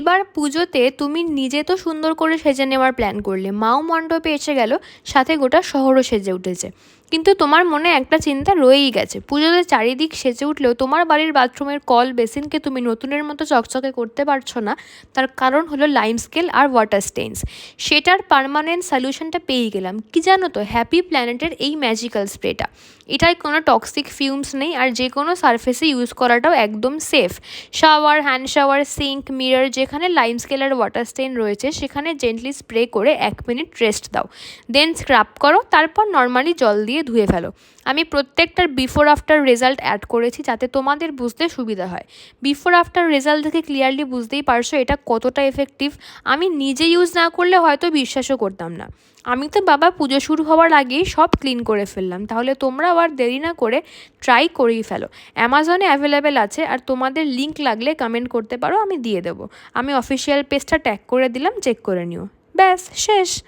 এবার পুজোতে তুমি নিজে তো সুন্দর করে সেজে নেওয়ার প্ল্যান করলে। মাও মণ্ডপে এসে গেল, সাথে গোটা শহরও সেজে উঠেছে। কিন্তু তোমার মনে একটা চিন্তা রয়েই গেছে। পুজোতে চারিদিক সেজে উঠলেও তোমার বাড়ির বাথরুমের কল, বেসিনকে তুমি নতুনের মতো চকচকে করতে পারছ না। তার কারণ হলো লাইম স্কেল আর ওয়াটার স্টেন্স সেটার পারমানেন্ট সলিউশনটা পেয়ে গেলাম। কি জানো তো হ্যাপি প্ল্যানেটের এই ম্যাজিক্যাল স্প্রেটা এটায় কোনো টক্সিক ফিউমস নেই আর যে কোনো সারফেসে ইউজ করাটাও একদম safe shower hand shower sink mirror যেখানে লাইম স্কেল আর ওয়াটার স্টেন রয়েছে, সেখানে জেন্টলি স্প্রে করে এক মিনিট রেস্ট দাও। দেন স্ক্রাব করো, তারপর নর্মালি জল দিয়ে ধুয়ে ফেলো। আমি প্রত্যেকটার বিফোর আফটার রেজাল্ট অ্যাড করেছি যাতে তোমাদের বুঝতে সুবিধা হয়। বিফোর আফটার রেজাল্ট দেখে ক্লিয়ারলি বুঝতেই পারছ এটা কতটা এফেক্টিভ আমি নিজে ইউজ না করলে হয়তো বিশ্বাসও করতাম না। আমি তো বাবা পুজো শুরু হওয়ার আগেই সব ক্লিন করে ফেললাম। তাহলে তোমরা আবার দেরি না করে ট্রাই করেই ফেলো। অ্যামাজনে অ্যাভেলেবেল আছে আর তোমাদের লিঙ্ক লাগলে কমেন্ট করতে পারো, আমি দিয়ে দেবো। আমি অফিসিয়াল পেজটা ট্যাগ করে দিলাম চেক করে নিও। ব্যাস, শেষ।